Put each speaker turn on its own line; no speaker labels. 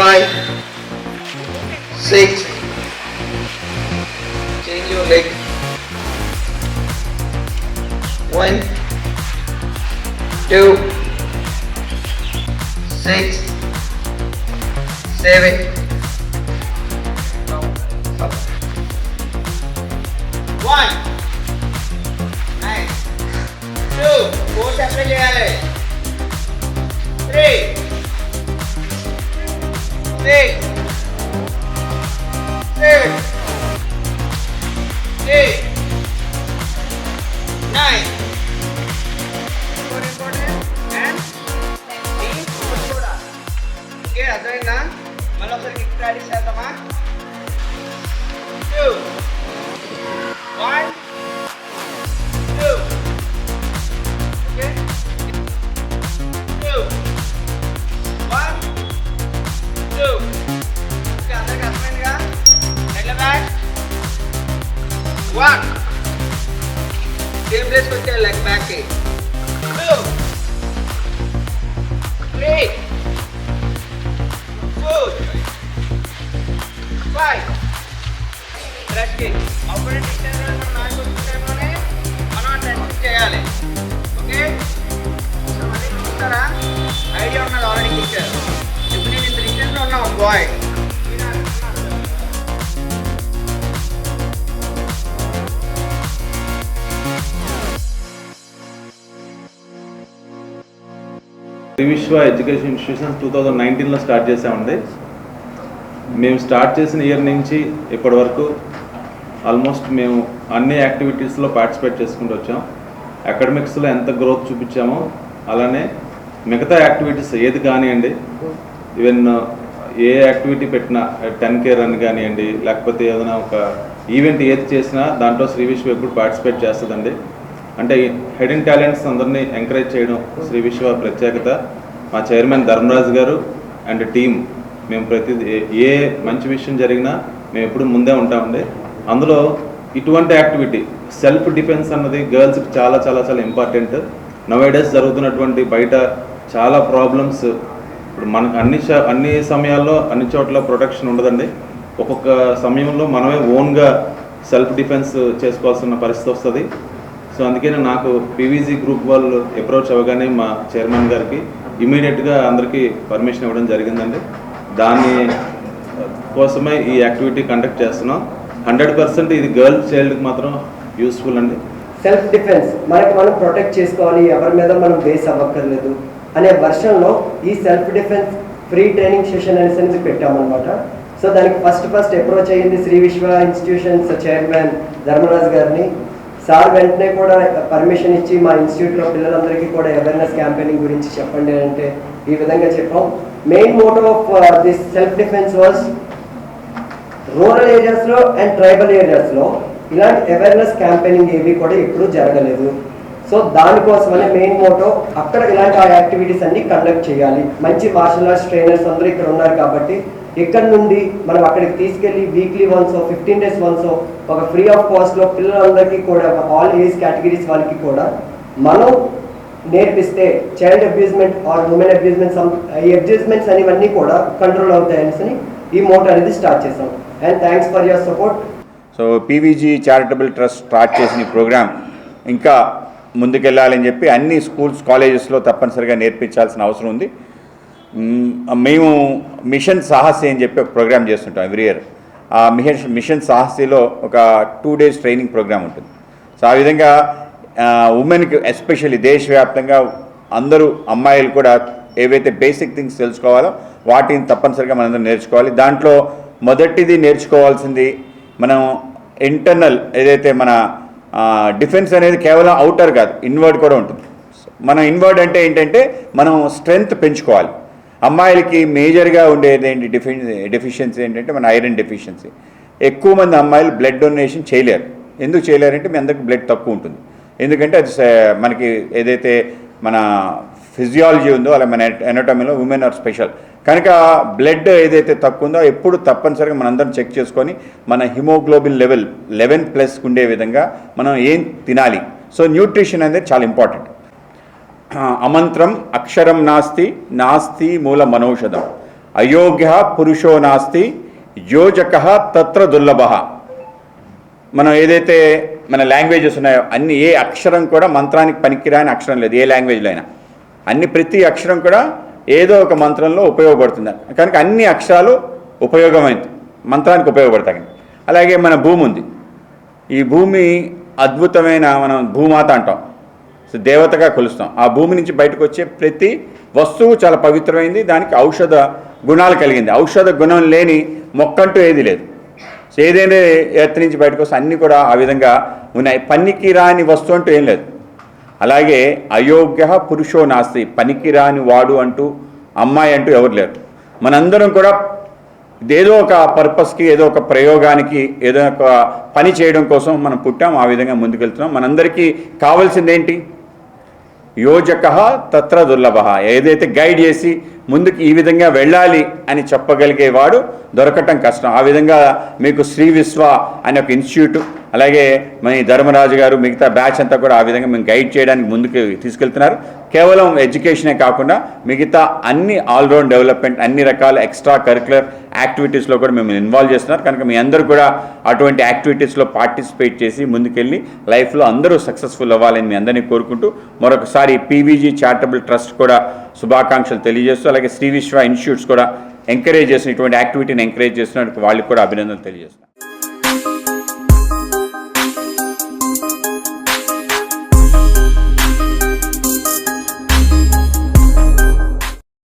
five, six. Change your leg. One, two, six, seven. Vote apply చేయాలి one same ప్లేస్కి వచ్చే leg బ్యాక్కి two three four five రెస్ట్కి అప్పుడే distance మనం నాలుగు వచ్చిన టైంలోనే మనం టెస్ట్ చేయాలి ఓకే సో మళ్ళీ చూస్తారా ఐడియా ఉన్నది ఆల్రెడీ టీచర్ ఇప్పుడు నేను ఇంత డిస్టెన్స్లో ఉన్నాను bye
Vishwa education institution two thousand నైన్టీన్లో స్టార్ట్ చేసామండి మేము స్టార్ట్ చేసిన ఇయర్ నుంచి ఇప్పటి వరకు ఆల్మోస్ట్ మేము అన్ని యాక్టివిటీస్లో పార్టిసిపేట్ చేసుకుంటూ వచ్చాం. అకాడమిక్స్లో ఎంత గ్రోత్ చూపించామో అలానే మిగతా యాక్టివిటీస్ ఏది కానివ్వండి ఈవెన్ ఏ యాక్టివిటీ పెట్టినా టెన్ కే రన్ కానివ్వండి లేకపోతే ఏదైనా ఒక ఈవెంట్ ఏది చేసినా దాంట్లో శ్రీ విశ్వ ఎప్పుడు పార్టిసిపేట్ చేస్తుందండి. అంటే హెడెన్ టాలెంట్స్ అందరినీ ఎంకరేజ్ చేయడం శ్రీ విశ్వ ప్రత్యేకత. మా చైర్మన్ ధర్మరాజు గారు అండ్ టీం మేము ప్రతి ఏ మంచి విషయం జరిగినా మేము ఎప్పుడు ముందే ఉంటామండి. అందులో ఇటువంటి యాక్టివిటీ సెల్ఫ్ డిఫెన్స్ అన్నది గర్ల్స్కి చాలా చాలా చాలా ఇంపార్టెంట్. నవేడేస్ జరుగుతున్నటువంటి బయట చాలా ప్రాబ్లమ్స్ ఇప్పుడు మనకు అన్ని చ- అన్ని సమయాల్లో అన్ని చోట్ల ప్రొటెక్షన్ ఉండదండి. ఒక్కొక్క సమయంలో మనమే ఓన్గా సెల్ఫ్ డిఫెన్స్ చేసుకోవాల్సిన పరిస్థితి వస్తుంది. సో అందుకని నాకు పీవీజీ గ్రూప్ వాళ్ళు అప్రోచ్ అవ్వగానే మా చైర్మన్ గారికి ఇమీడియట్గా అందరికీ పర్మిషన్ ఇవ్వడం జరిగిందండి. దాని కోసమే ఈ యాక్టివిటీ కండక్ట్ చేస్తున్నాం. హండ్రెడ్ పర్సెంట్ ఇది గర్ల్ చైల్డ్కి మాత్రం యూస్ఫుల్ అండి.
సెల్ఫ్ డిఫెన్స్ మనకి మనం ప్రొటెక్ట్ చేసుకోవాలి ఎవరి మీద మనం బేస్ అవ్వక్కర్లేదు అనే వర్షన్లో ఈ self defence free training session అనేసి పెట్టామన్నమాట. సో దానికి ఫస్ట్ ఫస్ట్ అప్రోచ్ అయ్యింది శ్రీ విశ్వ ఇన్స్టిట్యూషన్స్ చైర్మన్ ధర్మరాజ్ గారిని. సార్ వెంటనే కూడా పర్మిషన్ ఇచ్చి మా ఇన్స్టిట్యూట్లో పిల్లలందరికీ కూడా అవేర్నెస్ క్యాంపెయినింగ్ గురించి చెప్పండి అంటే ఈ విధంగా చెప్పాం. Main motto of this self defence was rural ఏరియాస్లో అండ్ ట్రైబల్ ఏరియాస్లో ఇలాంటి అవేర్నెస్ క్యాంపెయినింగ్ ఏవి కూడా ఎప్పుడూ జరగలేదు. సో దానికోసమనే మెయిన్ మోటో అక్కడ ఇలాంటి ఆ యాక్టివిటీస్ అన్ని కండక్ట్ చేయాలి. మంచి మార్షల్ ఆర్ట్స్ ట్రైనర్స్ అందరూ ఇక్కడ ఉన్నారు కాబట్టి ఇక్కడ నుండి మనం అక్కడికి తీసుకెళ్ళి weekly once fifteen days once ఒక ఫ్రీ ఆఫ్ కాస్ట్లో పిల్లలందరికీ కూడా ఆల్ ఏజ్ కేటగిరీస్ వాళ్ళకి కూడా మనం నేర్పిస్తే child abusement or women abusement ఈ అబ్యూజ్మెంట్స్ అనేవన్నీ కూడా కంట్రోల్ అవుతాయి అనేసి ఈ మోటో అనేది స్టార్ట్ చేసాం and thanks for your support
so PVG charitable trust start చేసిన ఈ ప్రోగ్రామ్ ఇంకా ముందుకెళ్ళాలని చెప్పి అన్ని స్కూల్స్ కాలేజెస్లో తప్పనిసరిగా నేర్పించాల్సిన అవసరం ఉంది. మేము మిషన్ సాహసి అని చెప్పి ఒక ప్రోగ్రామ్ చేస్తుంటాం ఎవ్రీ ఇయర్. ఆ మిషన్ మిషన్ సాహసిలో ఒక టూ డేస్ ట్రైనింగ్ ప్రోగ్రామ్ ఉంటుంది. సో ఆ విధంగా ఉమెన్కి ఎస్పెషల్లీ దేశవ్యాప్తంగా అందరూ అమ్మాయిలు కూడా ఏవైతే బేసిక్ థింగ్స్ తెలుసుకోవాలో వాటిని తప్పనిసరిగా మనందరం నేర్చుకోవాలి. దాంట్లో మొదటిది నేర్చుకోవాల్సింది మనం ఇంటర్నల్ ఏదైతే మన డిఫెన్స్ అనేది కేవలం అవుటర్ కాదు ఇన్వర్డ్ కూడా ఉంటుంది. మనం ఇన్వర్డ్ అంటే ఏంటంటే మనం స్ట్రెంగ్త్ పెంచుకోవాలి. అమ్మాయిలకి మేజర్గా ఉండేది ఏంటి? డిఫి డెఫిషియన్సీ ఏంటంటే మన ఐరన్ డెఫిషియన్సీ ఎక్కువ మంది అమ్మాయిలు బ్లడ్ డొనేషన్ చేయలేరు. ఎందుకు చేయలేరంటే మీ అందరికి బ్లడ్ తక్కువ ఉంటుంది. ఎందుకంటే అది మనకి ఏదైతే మన ఫిజియాలజీ ఉందో అలా మన ఎనటమీలో ఉమెన్ ఆర్ స్పెషల్ కనుక బ్లడ్ ఏదైతే తక్కువ ఉందో ఎప్పుడు తప్పనిసరిగా మనందరం చెక్ చేసుకొని మన హిమోగ్లోబిన్ లెవెల్ లెవెన్ ప్లస్ ఉండే విధంగా మనం ఏం తినాలి? సో న్యూట్రిషన్ అనేది చాలా ఇంపార్టెంట్ అమంత్రం అక్షరం నాస్తి నాస్తి మూల మనోషధం. అయోగ్య పురుషో నాస్తి యోజక తత్ర దుర్లభ. మనం ఏదైతే మన లాంగ్వేజెస్ ఉన్నాయో అన్ని ఏ అక్షరం కూడా మంత్రానికి పనికిరాని అక్షరం లేదు ఏ లాంగ్వేజ్లో అయినా. అన్ని ప్రతి అక్షరం కూడా ఏదో ఒక మంత్రంలో ఉపయోగపడుతుంది. కనుక అన్ని అక్షరాలు ఉపయోగమైంది మంత్రానికి ఉపయోగపడతాయి. అలాగే మన భూమి ఉంది. ఈ భూమి అద్భుతమైన మనం భూమాత అంటాం. దేవతగా కొలుస్తాం. ఆ భూమి నుంచి బయటకు వచ్చే ప్రతి వస్తువు చాలా పవిత్రమైంది. దానికి ఔషధ గుణాలు కలిగింది. ఔషధ గుణం లేని మొక్కంటూ ఏది లేదు. ఏదైనా ఎర్త్ నుంచి బయటకు వస్తే అన్నీ కూడా ఆ విధంగా ఉన్నాయి. పనికి రాని వస్తువు అంటూ ఏం లేదు. అలాగే అయోగ్య పురుషో నాస్తి. పనికి రాని వాడు అంటూ అమ్మాయి అంటూ ఎవరు లేరు. మనందరం కూడా ఏదో ఒక పర్పస్కి ఏదో ఒక ప్రయోగానికి ఏదో ఒక పని చేయడం కోసం మనం పుట్టాం. ఆ విధంగా ముందుకెళ్తున్నాం. మనందరికీ కావాల్సిందేంటి? యోజక తత్ర దుర్లభ. ఏదైతే గైడ్ చేసి ముందుకు ఈ విధంగా వెళ్ళాలి అని చెప్పగలిగేవాడు దొరకటం కష్టం. ఆ విధంగా మీకు శ్రీ విశ్వ అనే ఒక ఇన్స్టిట్యూట్ అలాగే మన ధర్మరాజు గారు మిగతా బ్యాచ్ అంతా కూడా ఆ విధంగా మేము గైడ్ చేయడానికి ముందుకు తీసుకెళ్తున్నారు. కేవలం ఎడ్యుకేషనే కాకుండా మిగతా అన్ని ఆల్రౌండ్ డెవలప్మెంట్ అన్ని రకాల ఎక్స్ట్రా కరికులర్ యాక్టివిటీస్లో కూడా మేము ఇన్వాల్వ్ చేస్తున్నారు. కనుక మీ అందరూ కూడా అటువంటి యాక్టివిటీస్లో పార్టిసిపేట్ చేసి ముందుకెళ్ళి లైఫ్లో అందరూ సక్సెస్ఫుల్ అవ్వాలని మీ అందరినీ కోరుకుంటూ మరొకసారి పీవీజీ చారిటబుల్ ట్రస్ట్ కూడా శుభాకాంక్షలు తెలియజేస్తూ అలాగే శ్రీ విశ్వ ఇన్స్టిట్యూట్స్ కూడా ఎంకరేజ్ చేసిన ఇటువంటి యాక్టివిటీని ఎంకరేజ్ చేసినందుకు వాళ్ళకి కూడా అభినందనలు తెలియజేస్తున్నాను.